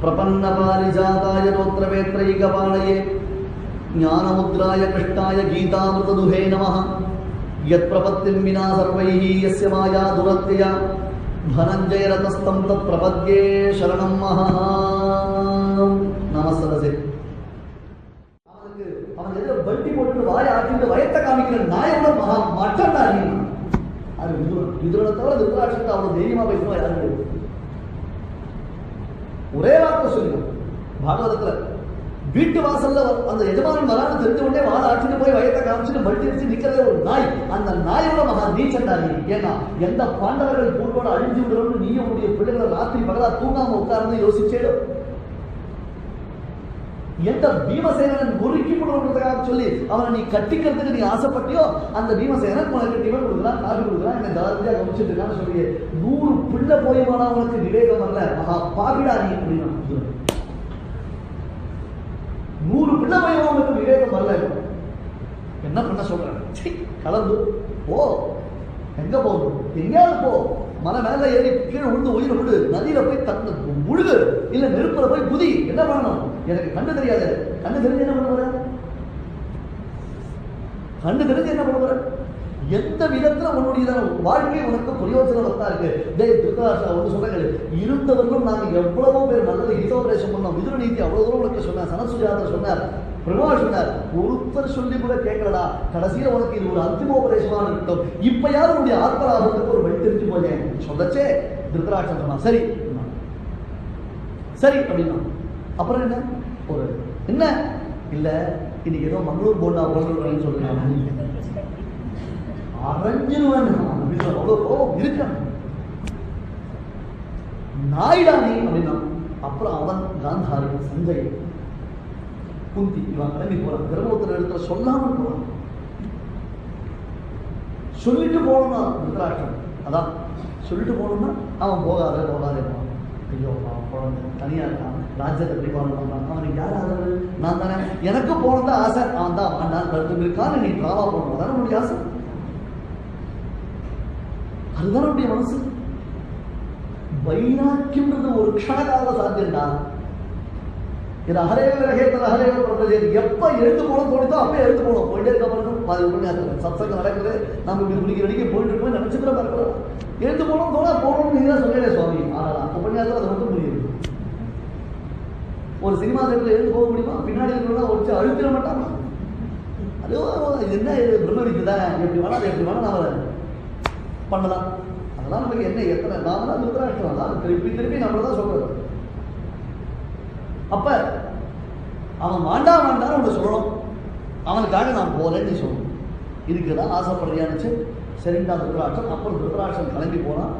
പ്രപന്നപാരിജാതായ ഗോത്രവേത്രൈകപാണയെ ജ്ഞാനമുദ്രായ കൃഷ്ണായ ഗീതാമൃതദുഹേ നമ യത്പ്രപത്തിന്മിനാ സർവൈ യസ്യ മായാ ദുരത്യയ ധനഞ്ജയരതസ്തം തത്പ്രപദ്യേ ശരണം മഹാ നമസ്തേ அவன் எதிர பல்டி போட்டு வாயை ஆக்கிட்டு வயத்தை காமிக்கிற நாயோட மகா மட்டன் தான் அது விதுரன் விதுரனை தவிர திருத்தராட்சத்தை அவ்வளவு தைரியமா பேசுவா யாரும் ஒரே வார்த்தை சொல்லிடும் பாகவதத்துல வீட்டு வாசல்ல அந்த எஜமானன் வரான்னு தெரிஞ்ச உடனே வாழ அடிச்சுட்டு போய் வயத்தை காமிச்சுட்டு பல்ட்டி நிக்கிறதே ஒரு நாய். அந்த நாயோட மகா நீச்சண்டா ஏன்னா எந்த பாண்டவர்கள் பூர்வோட அழிஞ்சு விடுறோம்னு நீயும் உடைய பிள்ளைகளை ராத்திரி பகலா தூங்காம உட்கார்ந்து யோசிச்சேடும் எந்த பீமசேனன் முறுக்கி விடுறதுக்காக சொல்லி அவனை நீ கட்டிக்கிறதுக்கு நீ ஆசைப்பட்டியோ அந்த பீமசேனன் உனக்கு டிவன் கொடுக்குறான் காஃபி கொடுக்குறான் என்ன ஜாலியா கவனிச்சுட்டு இருக்கான்னு சொல்லி நூறு பிள்ளை போயுமானா உனக்கு விவேகம் வரல மகா பாவிடா நீ இப்படி நூறு பிள்ளை போயுமா உனக்கு விவேகம் வரல என்ன பண்ண சொல்றேன் கலந்து போ. எங்க போகணும் எங்கேயாவது போ. மலை மேல ஏறி கீழே விழுந்து உயிரை விடு. நதியில போய் தந்து முழுகு. இல்ல நெருப்புல போய் குதி. என்ன பண்ணணும்? எனக்கு கண்ணு தெரியாது. கண்ணு தெரிஞ்சு என்ன பண்ண போற? கண்ணு தெரிஞ்சு என்ன பண்ண போற? எந்த விதத்துல உன்னுடைய வாழ்க்கை உனக்கு பிரயோஜனவத்தா இருக்கு? டேய் திருத்தராஷ்டிரா வந்து சொன்னாங்க இருந்தவர்களும் நாங்கள் எவ்வளவோ பேர் நல்லது ஹிதோபதேசம் பண்ணோம். விதுர நீதி அவ்வளவு தூரம் உனக்கு சொன்னார். சனசுஜாதர் சொன்னார். பிரபா சொன்னார். ஒருத்தர் சொல்லி கூட கேட்கலடா. கடைசியில உனக்கு இது ஒரு அந்திமோபதேசமா இருக்கட்டும் இப்ப யாரும் உன்னுடைய ஆத்மலாபத்துக்கு ஒரு வழி தெரிஞ்சு போயேன் சொல்லச்சே திருத்தராட்சன் சொன்னான். சரி. சரி அப்படின்னா. அப்புறம் என்ன? ஒரு என்ன? இல்ல இன்னைக்கு ஏதோ மங்களூர் போண்டா போடுறேன்னு சொல்லுங்க அரைஞ்சிருவேன் அப்படின்னு அவ்வளோ கோபம் இருக்கான் நாயிடா நீ அப்படின்னா அப்புறம் அவன் காந்தாரி சஞ்சய் குந்தி இவன் கிளம்பி போறான். கர்ப்பத்தில் இடத்துல சொல்லாமல் போறான். சொல்லிட்டு போகணும்னா திருத்தராட்சன் அதான் சொல்லிட்டு போகணும்னா அவன் போகாத போகாதே போவான் ஐயோ அவன் குழந்தை தனியா இருக்கான். ராஜ்யத்தை பரிபாலனை பண்ணான் அவனுக்கு யார் ஆதரவு? நான் தானே. எனக்கு போனது ஆசை. அவன் தான். நான் கருத்து இருக்கான்னு நீ டிராமா போடணும் அதான் உன்னுடைய ஆசை? அதுதான் உடைய மனசு? வைராக்கியம்ன்றது ஒரு க்ஷணகால சாத்தியம்டா. இது அகரேவ ரகேத்தல் அகரேவ பிரபஞ்சம் எப்போ எழுத்து போகணும் தோணித்தோ அப்போ எழுத்து போகணும் போயிட்டே இருக்க பாருங்க அது உண்மையாக சத்சங்கம் நடக்குது. நம்ம இப்படி குடிக்கிற அடிக்க போயிட்டு இருக்கோம் நினச்சிக்கிற பார்க்கலாம் எழுத்து போகணும் தோணா போகணும்னு நீங்க தான் சொல்லலே சுவாமி ஆனால் உபன்யாசத்தில் அது மட்டும் முடியுது ஒரு சினிமா தேட்டரில் எழுந்து போக முடியுமா? பின்னாடி இருக்கிறவங்க வச்சு அழுத்திட மாட்டாங்க. அது என்ன இது? பிரம்ம வித்து எப்படி வேணா அது எப்படி வேணா நாம பண்ணலாம். அதெல்லாம் நமக்கு என்ன? எத்தனை நாம தான் திருத்தராஷ்டிரம் தான் திருப்பி திருப்பி நம்மள தான் சொல்றது அப்ப அவன் வாண்டா வாண்டான்னு ஒன்று சொல்லணும். அவனுக்காக நான் போகிறேன்னு நீ சொல்லணும். இதுக்கு தான் ஆசைப்படுறியானுச்சு சரிண்டா திருத்தராட்சன் அப்புறம் திருத்தராட்சன் கிளம்பி போனான்.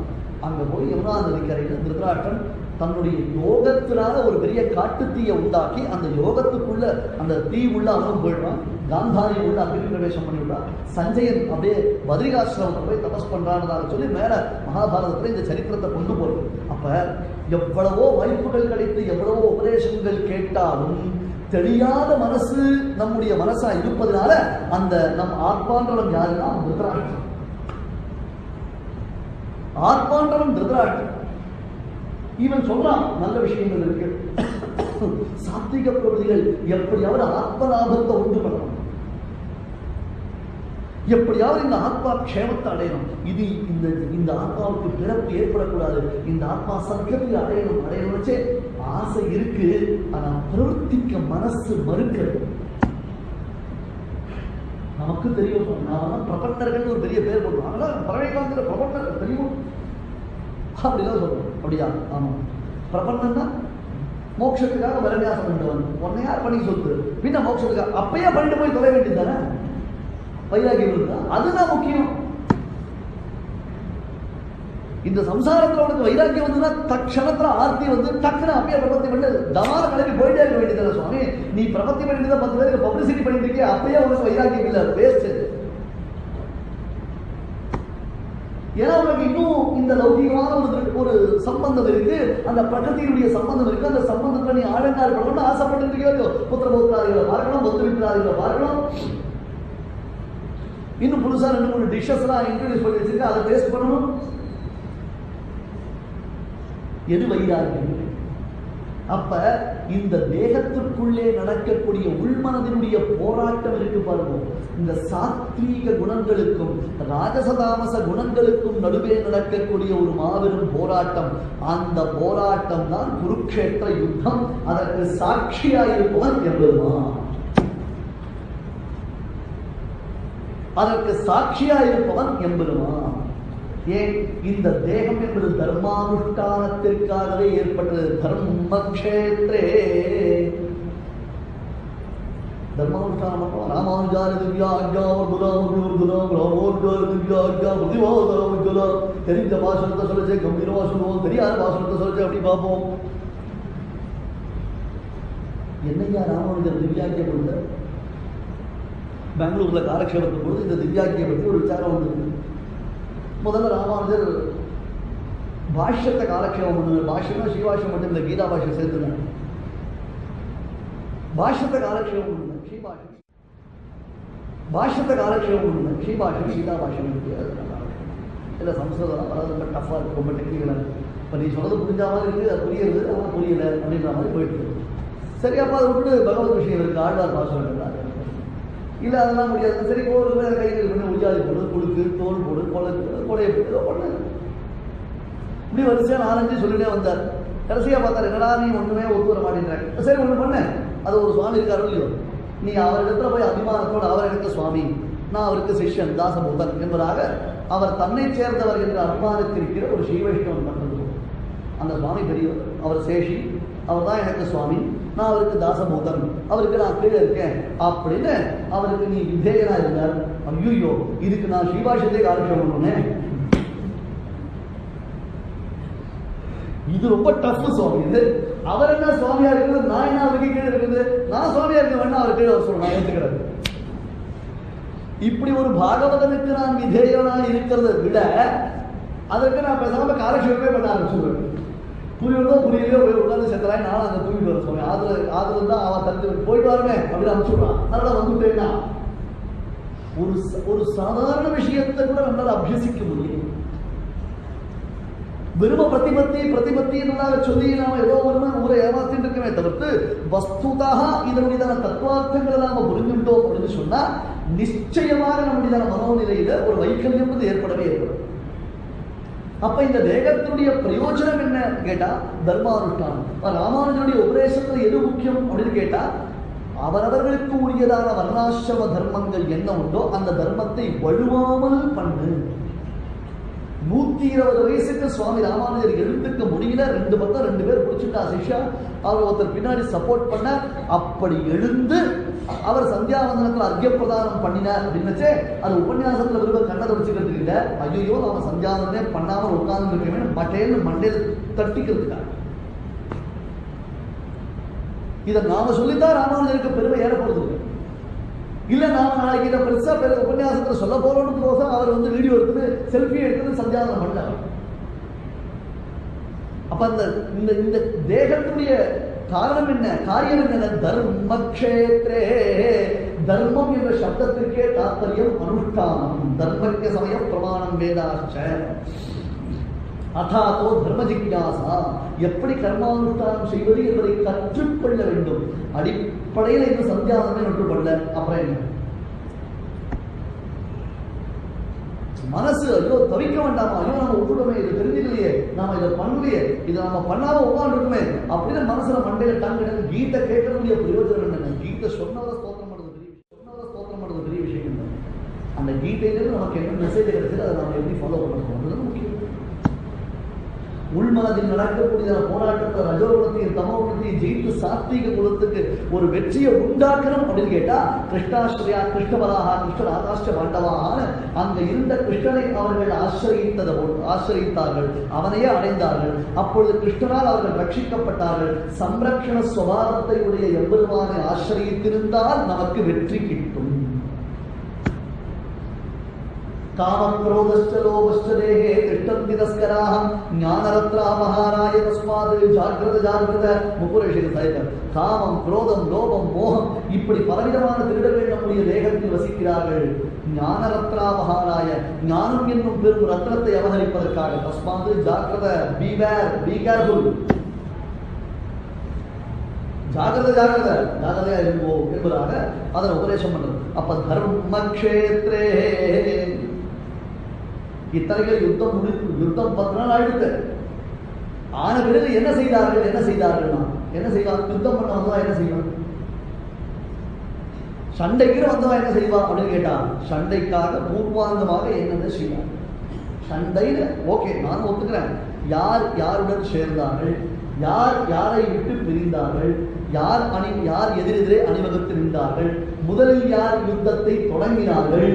அங்கே போய் யமுனா நதிக்கரையில் திருத்தராட்சன் தன்னுடைய யோகத்தினால ஒரு பெரிய காட்டுத்தீயை உண்டாக்கி அந்த யோகத்துக்குள்ள அந்த தீ உள்ள அவனும் போயிடுவான் காந்தாரி உள்ள அக்னி பிரவேசம் பண்ணிவிடுறான் சஞ்சயன் அப்படியே பத்ரிகாசிரமத்தில் போய் தபஸ் பண்றானதாக சொல்லி மேல மகாபாரதத்துல இந்த சரித்திரத்தை கொண்டு போறது அப்ப எவ்வளவோ வாய்ப்புகள் கிடைத்து எவ்வளவோ உபதேசங்கள் கேட்டாலும் தெரியாத மனசு நம்முடைய மனசா இருப்பதனால அந்த நம் ஆத்மான்றவன் யாருன்னா அவன் திருதராஷ்டிரன் ஆத்மான்றவன் இவன் சொல்றான் நல்ல விஷயங்கள் இருக்கு. சாத்விக பிரபதிகள் எப்படியாவது ஆத்ம லாபத்தை உண்டு பண்ணணும். எப்படியாவது இந்த ஆத்மா க்ஷேமத்தை அடையணும். இது இந்த இந்த ஆத்மாவுக்கு பிறப்பு ஏற்படக்கூடாது. இந்த ஆத்மா சர்க்கத்தை அடையணும் அடையணும்னு ஆசை இருக்கு. ஆனா பிரவர்த்திக்க மனசு மறுக்கிறது. நமக்கு தெரியும் நாம பிரபண்டர்கள் ஒரு பெரிய பேர் போடுவோம். அதெல்லாம் பறவைக்காலத்துல பிரபந்தர்கள் தெரியும்? அப்படிதான் சொல்றோம். அப்படியா ஆமா. பிரபந்தம்னா மோட்சத்துக்காக வரநியாசம் பண்ணவன் உன்னை யார் பண்ணி சொத்து? பின்ன மோட்சத்துக்காக அப்பயே பண்ணிட்டு போய் தொலை வேண்டியது தானே? வைராகியம் இருந்தா அதுதான் முக்கியம். இந்த சம்சாரத்தில் உனக்கு வைராக்கியம் வந்ததுன்னா தக்ஷணத்துல ஆர்த்தி வந்து டக்குனு அப்பயே பிரபத்தி பண்ணி. தமான கிளம்பி போயிட்டே இருக்க வேண்டியதில்லை சுவாமி? நீ பிரபத்தி பண்ணிட்டு பத்து பேருக்கு பப்ளிசிட்டி பண்ணிட்டு இருக்கே அப்பயே உனக்கு வைராக்கியம் இல்லை. வேஸ்ட் ஏன்னா உனக்கு இன்னும் இந்த லௌகிகமான ஒரு ஒரு சம்பந்தம் இருக்கு. அந்த பிரகதியினுடைய சம்பந்தம் இருக்கு. அந்த சம்பந்தத்துல நீ ஆழங்கால் பண்ணணும்னு ஆசைப்பட்டு இருக்கியோ? புத்திர போத்தாதிகளை பார்க்கணும் பத்து வித்திராதிகளை பார்க்கணும் இன்னும் புதுசா ரெண்டு மூணு டிஷ்ஷஸ் எல்லாம் இன்ட்ரடியூஸ் பண்ணி வச்சிருக்க அதை டேஸ்ட் பண்ணணும். எது வைராக்கியம் அப்ப இந்த தேகத்திற்குள்ளே நடக்கக்கூடிய உள்மனதினுடைய போராட்டம் இருக்கு பாருங்க. இந்த சாத்வீக குணங்களுக்கும் ராஜசதாமச குணங்களுக்கும் நடுவே நடக்கக்கூடிய ஒரு மாபெரும் போராட்டம். அந்த போராட்டம் தான் குருக்ஷேத்திர யுத்தம். அதற்கு சாட்சியாயிருப்பவன் எவ்வளவுதான் அதற்கு சாட்சியாயிருப்பவன் எம்பெருமான். ஏன்? இந்த தேகம் என்பது தர்மானுஷ்டானத்திற்காகவே ஏற்பட்டது. தர்மக்ஷேத்ரே தர்மானுஷ்டானம் ராமானுஜார திவ்யா அஜா வர்துராமகுணம் ராமோர்ஜார திவ்யா அஜா பிரதிவாதராமஜலா தெரிஞ்ச பாஷணத்தை சொல்லிச்சு கம்பீரமா சொல்லுவோம் தெரியாத பாஷணத்தை சொல்லிச்சு அப்படி பார்ப்போம். என்னையா ராமானுஜர் திவ்யாக்கியம் கொடுத்தார்? பெங்களூர்ல காலக்ஷேபத்துக்கு பொழுது இந்த திவ்யாக்கியம் பற்றி ஒரு விசாரம் வந்தது முதல்ல ராமானுஜர் பாஷ்யத்தை காலக்ஷேபம் பண்ணுவார். பாஷ்யம்னா ஸ்ரீபாஷ்யம் மட்டும் இல்லை கீதா பாஷ்யம் சேர்த்துனாங்க பாஷ்யத்தை காலக்ஷேபம் பண்ணுங்க ஸ்ரீபாஷ்யம். பாஷ்யத்தை காலக்ஷேபம் பண்ணுங்க ஸ்ரீபாஷ்யம் கீதா பாஷ்யம் அது இல்லை சம்ஸ்கிருதம் அதாவது ரொம்ப டஃப்பாக இருக்கு ரொம்ப டெக்னிக்கலாக இருக்குது இப்போ நீ சொன்னது புரிஞ்ச மாதிரி இருக்குது அது புரியுது ஆனால் புரியலை அப்படின்ற மாதிரி போயிட்டு இருக்கு. சரி அப்போ அதை விட்டு பகவத் விஷயம் இருக்குது ஆழ்வார் பாசம் இல்லை அதெல்லாம் முடியாது. சரி ஒரு பேர் கைகள் பண்ணி முடியாது. போடு கொடுக்கு தோல் போடு கொலை கொலையை போட்டு ஏதோ பண்ணு. இப்படி வரிசையாக நாலஞ்சு சொல்லிட்டே வந்தார். கடைசியாக பார்த்தார் என்னடா நீ ஒன்றுமே ஒத்து வர மாட்டேங்கிறாங்க சரி ஒன்று பண்ண. அது ஒரு சுவாமி இருக்காரு இல்லையோ நீ அவரிடத்துல போய் அபிமானத்தோடு அவர் எனக்கு சுவாமி நான் அவருக்கு சிஷ்யன் தாசபூதன் என்பதாக அவர் தன்னை சேர்ந்தவர் என்று அபிமானத்திருக்கிற ஒரு ஸ்ரீ வைஷ்ணவன் பண்ணது அந்த சுவாமி பெரியவர் அவர் சேஷி அவர் தான் எனக்கு சுவாமி. நான் அவருக்கு தாசபூதன் அவருக்கு நான் கீழே இருக்கேன் அப்படின்னு அவருக்கு நீ விதேயனா இருந்தார் ஐயோ இதுக்கு நான் ஸ்ரீபாஷத்தை காலட்சேபம் பண்ணுனேன் இது ரொம்ப டஃப் சுவாமி இது. அவர் என்ன சுவாமியா இருக்குது நான் என்ன அவருக்கு கீழே இருக்குது? நான் சுவாமியா இருக்க வேணா அவர் கீழே அவர் சொல்றேன் நான் ஏத்துக்கிறது இப்படி ஒரு பாகவதனுக்கு நான் விதேயனா இருக்கிறத விட அதற்கு நான் பேசாம காலட்சேபமே பண்ண ஆரம்பிச்சுருவேன். புரியுறதோ புரியலையோ போய் உட்காந்து செத்தலாய் நானும் அங்கே தூக்கிட்டு வர சுவாமி ஆதுல ஆதுல தான் அவன் தடுத்து போயிட்டு வரமே அப்படின்னு அனுப்பிச்சுடுறான். அதனால வந்துட்டேன்னா ஒரு ஒரு சாதாரண விஷயத்தை கூட நம்மளால் அபியசிக்க முடியும் வெறும பிரதிபத்தி பிரதிபத்தி என்பதாக சொல்லி நாம ஏதோ ஒன்று ஊரை ஏமாத்திட்டு இருக்கமே தவிர்த்து வஸ்துதாக இதனுடையதான தத்துவார்த்தங்களை நாம புரிஞ்சுட்டோம் அப்படின்னு சொன்னா நிச்சயமாக நம்முடையதான மனோநிலையில ஒரு வைக்கல்யம் வந்து ஏற்படவே ஏற்படும் அப்ப இந்த தேகத்தினுடைய பிரயோஜனம் என்ன கேட்டா தர்மானுஷ்டானம். ராமானுஜனுடைய உபதேசத்துல எது முக்கியம் அப்படின்னு கேட்டா அவரவர்களுக்கு உரியதான வர்ணாசிரம தர்மங்கள் என்ன உண்டோ அந்த தர்மத்தை வழுவாமல் பண்ணு. நூத்தி இருபது வயசுக்கு சுவாமி ராமானுஜர் எழுந்துக்க முடியல ரெண்டு பக்கம் ரெண்டு பேர் பிடிச்சிட்டா சிஷா அவர் ஒருத்தர் பின்னாடி சப்போர்ட் பண்ண அப்படி எழுந்து அவர் சந்தியாவந்தனத்தில் அர்க்கிய பிரதானம் பண்ணினார் அப்படின்னுச்சே அது உபன்யாசத்தில் விரும்ப கண்ணை வச்சுக்கிறதுக்கு இல்லை ஐயோ நாம சந்தியாவந்தனே பண்ணாமல் உட்கார்ந்து இருக்கவே மட்டையில மண்டையில் தட்டிக்கிறதுக்காக இதை நாம சொல்லித்தான் ராமானுஜருக்கு பெருமை ஏற போறது இல்லை. இல்ல நாம நாளைக்கு இதை பெருசா பெரு உபன்யாசத்துல சொல்ல போறோம்னு அவர் வந்து வீடியோ எடுத்து செல்ஃபி எடுத்து சந்தியாவந்தனம் பண்ணார் அப்ப அந்த இந்த இந்த தேகத்துடைய காரணம் என்ன? காரியம் என்ன? தர்மக்ஷேத்ரே. தர்மம் என்ற சப்தத்திற்கே தாத்பரியம் அனுஷ்டானம். தர்மக்க சமயம் பிரமாணம் வேதாச்ச அதாதோ தர்ம ஜிக்யாசா எப்படி கர்மானுஷ்டானம் செய்வது என்பதை கற்றுக்கொள்ள வேண்டும். அடிப்படையில் இந்த சந்தியானமே நட்டுப்படல அப்புறம் என்ன? மனசு ஐயோ தவிக்க வேண்டாமா? ஐயோ நம்ம விட்டுட்டோமே இது தெரிஞ்சுக்கலையே. நாம இதை பண்ணலையே. இதை நம்ம பண்ணாம உட்காந்துருக்குமே அப்படின்னு மனசுல மண்டையில டங்கு கீதை கேட்கறதுடைய பிரயோஜனம் என்ன கீதை சொன்னவரை ஸ்தோத்திரம் பண்ணுறது பெரிய விஷயம். சொன்னவரை ஸ்தோத்திரம் பண்ணுறது பெரிய விஷயம் அந்த கீதையிலிருந்து நமக்கு என்ன மெசேஜ் கிடைச்சது அதை நம்ம எப்படி ஃபாலோ பண்ண முக்கியம். உள்மனதில் நடக்கக்கூடிய போராட்டத்தை ரஜோகுணத்தையும் தமோகுணத்தையும் ஜெயித்து சாத்வீக குலத்துக்கு ஒரு வெற்றியை உண்டாக்கணும் அப்படின்னு கேட்டா கிருஷ்ணாஸ்ரயா கிருஷ்ணபராக கிருஷ்ணராதாஷ்ட பாண்டவாக அங்க இருந்த கிருஷ்ணனை அவர்கள் ஆசிரியத்ததை ஆசிரியத்தார்கள். அவனையே அடைந்தார்கள். அப்பொழுது கிருஷ்ணனால் அவர்கள் ரட்சிக்கப்பட்டார்கள். சம்ரக்ஷண சுவாரத்தை உடைய எம்பெருமானை ஆசிரியத்திருந்தால் நமக்கு வெற்றி கிட்டும். കാമക്രോധശ്ചലോപശ്ചലേഹ തിഷ്ടം വിതസ്കരാഹം ജ്ഞാനരത്രാമഹാരായ തസ്മാത് ജാഗ്രത ജാഗ്രത முப்புரேஷன் தலைவர் காமம் குரோதம் லோபம் மோகம் இப்படி பலவிதமான திருடர்கள் நம்முடைய தேகத்தில் வசிக்கிறார்கள். ஞான ரத்னா மகாராய ஞானம் என்னும் பெரும் ரத்னத்தை அபகரிப்பதற்காக. தஸ்மாது ஜாக்கிரத பி வேர் பி கேர்ஃபுல் ஜாகிரத ஜாகிரத. ஜாகிரதையா இருப்போம் என்பதாக அதனை உபதேசம் பண்றது அப்ப தர்ம கஷேத்திரே இத்தனைகள் யுத்தம் முடி யுத்தம் பத்து நாள் ஆயிடுத்து. ஆன பிறகு என்ன செய்தார்கள் என்ன செய்தார்கள்னா என்ன செய்வான் யுத்தம் பண்ண வந்தவா என்ன செய்வான் சண்டைக்கு வந்தவன் என்ன செய்வான் அப்படின்னு கேட்டான் சண்டைக்காக பூர்வாந்தமாக என்னென்ன செய்வான் சண்டையில ஓகே நான் ஒத்துக்கிறேன். யார் யாருடன் சேர்ந்தார்கள்? யார் யாரை விட்டு பிரிந்தார்கள்? யார் அணி யார் எதிரெதிரே அணிவகுத்து நின்றார்கள்? முதலில் யார் யுத்தத்தை தொடங்கினார்கள்?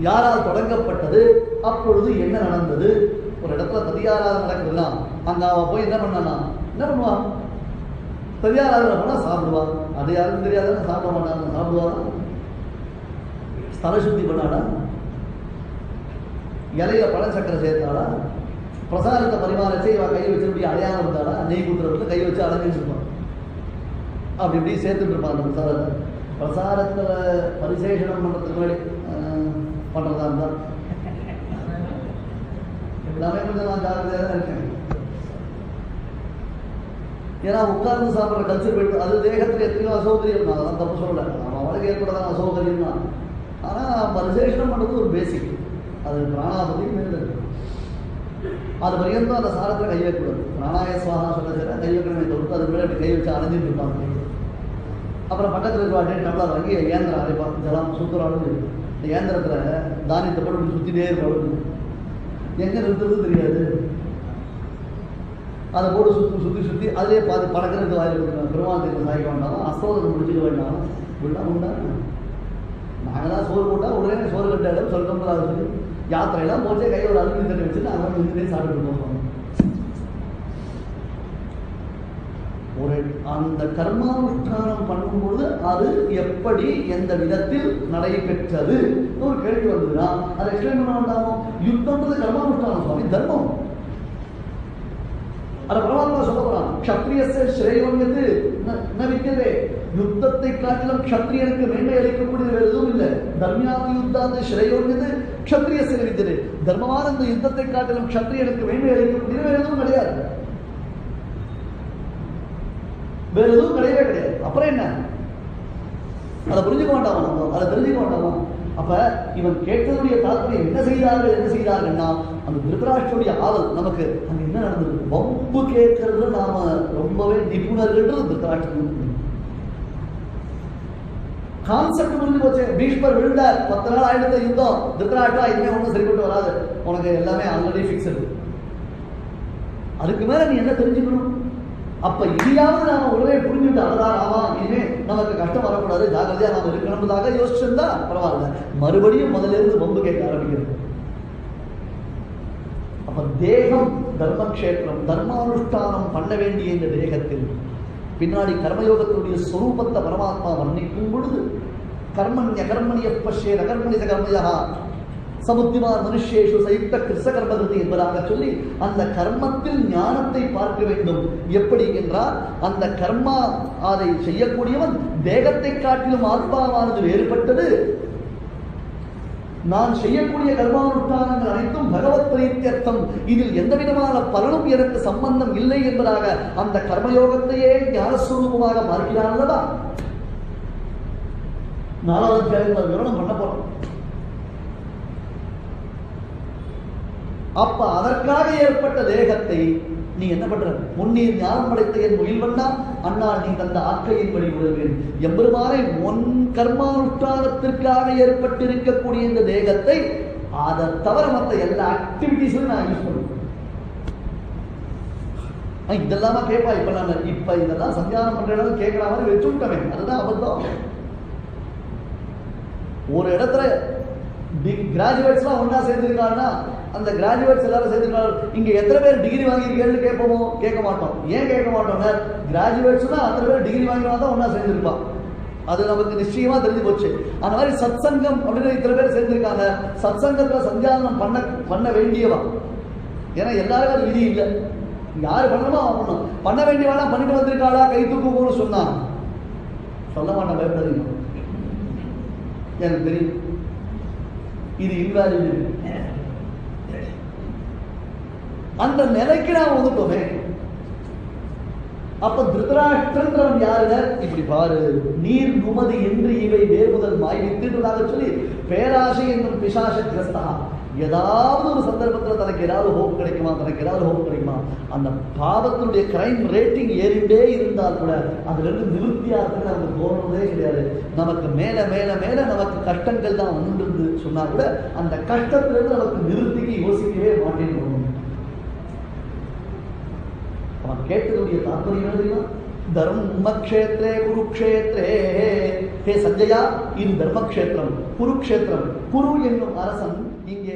யாரால் தொடங்கப்பட்டது அப்பொழுது என்ன நடந்தது? ஒரு இடத்துல ததியாராதனை நடக்குதுன்னா அங்க அவன் போய் என்ன பண்ணானா என்ன பண்ணுவான்? ததியாராதனை பண்ணா சாப்பிடுவான் அது யாருக்கும் தெரியாத சாப்பிட மாட்டாங்க சாப்பிடுவாரா ஸ்தல சுத்தி பண்ணாடா இலையில பழச்சக்கரை சேர்த்தாடா பிரசாதத்தை பரிமாறச்சு இவன் கை வச்சிருப்பி அடையாளம் இருந்தாடா நெய் குத்துறதுல கை வச்சு அடைஞ்சிட்டு இருப்பான். அப்படி இப்படி சேர்த்துட்டு இருப்பான் அந்த பிரசாரத்தை பரிசேஷனம் பண்ணுறதுக்கு முன்னாடி ஆஹ், பண்றதா இருந்தா? எல்லாமே கொஞ்சம் நான் ஜாக்கிரதையாக தான் இருக்கேன். ஏன்னா உட்கார்ந்து சாப்பிட்ற கல்ச்சர் போயிட்டு அது தேகத்துல எத்தனையோ அசௌகரியம் தான். அதெல்லாம் தப்பு சொல்லலை. நம்ம அவளுக்கு ஏற்படதான் அசௌகரியம் தான். ஆனால் பரிசேஷனம் பண்ணுறது ஒரு பேசிக் அது பிராணாபதி மேலே அது பரியந்தம் அந்த சாரத்தில் கை வைக்கக்கூடாது. பிராணாய சுவாகா சொல்ல கை வைக்கணுமே தவிர்த்து அது மேலே அப்படி கை வச்சு அரைஞ்சிட்டு இருப்பாங்க. அப்புறம் பக்கத்தில் இருக்கிற வாட்டி டம்ளர் வாங்கி ஏந்திரம் அரைப்பான் ஜலம் இருக்கு இந்த ஏந்திரத்தில் தானியத்தை போட்டு சுற்றிட்டே இருப்பாங்க எங்கே நிறுத்துறது தெரியாது. அதை போட்டு சுற்றி சுற்றி சுற்றி அதிலே பார்த்து படக்கிறது வாயில் கொடுக்குறாங்க பெருமாள் சாய்க்க வேண்டாம் அஸ்தோதனை முடிச்சுக்க வேண்டாம் இப்படிலாம் உண்டா? நாங்கள் தான் சோறு போட்டால் உடனே சோறு கட்டாலும் சொல்ல முடியாது யாத்திரையெல்லாம் போச்சே கையில் ஒரு அலுமினி தண்ணி வச்சுட்டு நாங்கள் நின்று சாப்பிட்டு போகிறோம் ஒரு அந்த கர்மானுஷ்டானம் பண்ணும்பொழுது அது எப்படி எந்த விதத்தில் நடைபெற்றது? ஒரு கேள்வி வந்ததுன்னா அதை எக்ஸ்பிளைன் பண்ண வேண்டாமோ? யுத்தம்ன்றது கர்மானுஷ்டானம் சுவாமி. தர்மம். அதை பரவாயில்ல சொல்ல போறான். க்ஷத்ரியச ஸ்ரேயோன்யத்து ந வித்தியதே யுத்தத்தை காட்டிலும் க்ஷத்ரியனுக்கு மேன்மை அளிக்கக்கூடியது வேறு எதுவும் இல்லை. தர்மியாதி யுத்தாந்து ஸ்ரேயோன்யது க்ஷத்ரியச வித்தியதே தர்மமான இந்த யுத்தத்தை காட்டிலும் க்ஷத்ரியனுக்கு மேன்மை அளிக்கக்கூடியது வேறு எதுவும் கிடையாது. வேற எதுவும் கிடையவே கிடையாது. அப்புறம் என்ன? அதை புரிஞ்சுக்க மாட்டாமா நம்ம அதை தெரிஞ்சுக்க மாட்டாமா அப்ப இவன் கேட்டதுடைய தாற்பயம் என்ன செய்தார்கள் என்ன செய்தார்கள்னா அந்த திருதராஷ்டிரனுடைய ஆவல் நமக்கு அங்க என்ன நடந்தது? வம்பு கேட்கறதுல நாம ரொம்பவே நிபுணர்கள் திருதராஷ்டிரன் கான்செப்ட் புரிஞ்சு போச்சு. பீஷ்மர் விழுந்தார் பத்து நாள் ஆயிடுத்த யுத்தம். திருதராஷ்டிரா இனிமே ஒன்றும் சரிப்பட்டு வராது. உனக்கு எல்லாமே ஆல்ரெடி ஃபிக்ஸடு அதுக்கு மேல நீ என்ன தெரிஞ்சுக்கணும்? அப்ப இதையாவது நாம உடனே புரிஞ்சுட்டு அதுதான் ஆமா இனிமே நமக்கு கஷ்டம் வரக்கூடாது ஜாகிரதையா நாம இருக்கணும்ன்றதாக யோசிச்சிருந்தா பரவாயில்ல. மறுபடியும் முதல்ல இருந்து பம்பு கேட்க ஆரம்பிக்கிறது. அப்ப தேகம் தர்மக்ஷேத்திரம் தர்மானுஷ்டானம் பண்ண வேண்டிய இந்த தேகத்தில் பின்னாடி கர்மயோகத்தினுடைய சொரூபத்தை பரமாத்மா வர்ணிக்கும் பொழுது கர்மண்ய கர்மணிய பஷ்யே நகர்மணித கர்மயா சமுத்திமார் மனுஷேஷு சயுக்த கிருஷ்ண கர்மகிருதி என்பதாக சொல்லி அந்த கர்மத்தில் ஞானத்தை பார்க்க வேண்டும். எப்படி என்றால் அந்த கர்மா அதை செய்யக்கூடியவன் தேகத்தை காட்டிலும் ஆத்மாவானது வேறுபட்டது. நான் செய்யக்கூடிய கர்மானுஷ்டானங்கள் அனைத்தும் பகவத் பிரீத்தியர்த்தம். இதில் எந்த விதமான பலனும் எனக்கு சம்பந்தம் இல்லை என்பதாக அந்த கர்மயோகத்தையே ஞானஸ்வரூபமாக மாறுகிறான் அல்லவா? நாலாவது அத்தியாயத்தில் விவரணம் பண்ண போறோம். அப்ப அதற்காக ஏற்பட்ட தேகத்தை நீ என்ன பண்ற? முன்னீர் ஞானம் படைத்த என் முயல்வண்ணா அண்ணால் நீ தந்த ஆக்கையின் வழி உணர்வேன் எம்பெருமானை ஒன் கர்மானுஷ்டானத்திற்காக ஏற்பட்டிருக்கக்கூடிய இந்த தேகத்தை அதை தவிர மற்ற எல்லா ஆக்டிவிட்டிஸும் நான் யூஸ் பண்ணுவேன். இதெல்லாமா கேட்பா இப்ப நான் இப்ப இதெல்லாம் சந்தியானம் பண்ற இடம் கேட்கிற மாதிரி வச்சு விட்டவன். அதுதான் அபத்தம். ஒரு இடத்துல கிராஜுவேட்ஸ்லாம் ஒன்றா சேர்ந்துருக்காங்கன்னா அந்த கிராஜுவேட்ஸ் எல்லாரும் சேர்ந்துருக்காங்க இங்க எத்தனை பேர் டிகிரி வாங்கியிருக்கேன்னு கேட்போமோ? கேட்க மாட்டோம். ஏன் கேட்க மாட்டோம்னா கிராஜுவேட்ஸ்னா அத்தனை பேர் டிகிரி வாங்கினா தான் ஒன்றா சேர்ந்துருப்பான் அது நமக்கு நிச்சயமா தெரிஞ்சு போச்சு. அந்த மாதிரி சத்சங்கம் அப்படின்னு இத்தனை பேர் சேர்ந்திருக்காங்க. சத்சங்கத்துல சந்தியானம் பண்ண பண்ண வேண்டியவா? ஏன்னா எல்லாருக்கும் அது விதி இல்லை. யார் பண்ணணுமோ அவன் பண்ணும் பண்ண வேண்டியவெல்லாம் பண்ணிட்டு வந்திருக்காளா? கை தூக்குவோம்னு சொன்னான் சொல்ல மாட்டான் பயப்படாதீங்க. எனக்கு தெரியும். இது இன்வாலிட் அந்த நிலைக்கு நான் வந்துட்டோமே அப்ப திருதராஷ்டிரன்றவன் யாருங்க? இப்படி பாரு நீர் நுமது என்று இவை வேறுமுதல் மாய் வித்துட்டதாக சொல்லி பேராசை என்னும் பிசாச கிரஸ்தா ஏதாவது ஒரு சந்தர்ப்பத்தில் தனக்கு ஏதாவது ஹோப் கிடைக்குமா? தனக்கு ஏதாவது ஹோப் கிடைக்குமா? அந்த பாவத்தினுடைய கிரைம் ரேட்டிங் ஏறிண்டே இருந்தால் கூட அதுலேருந்து இருந்து நிவர்த்தியாகிறதுக்கு நமக்கு தோணுறதே கிடையாது. நமக்கு மேலே மேலே மேலே நமக்கு கஷ்டங்கள் தான் வந்துருந்து சொன்னால் கூட அந்த கஷ்டத்திலிருந்து நமக்கு நிறுத்திக்கு யோசிக்கவே மாட்டேன்னு அவன் கேட்டதுடைய தாற்பயம் என்ன தெரியுமா? தர்மக்ஷேத்ரே குருக்ஷேத்ரே. ஹே சஞ்சயா இது தர்மக்ஷேத்திரம் குருக்ஷேத்திரம் குரு என்னும் அரசன் இங்கே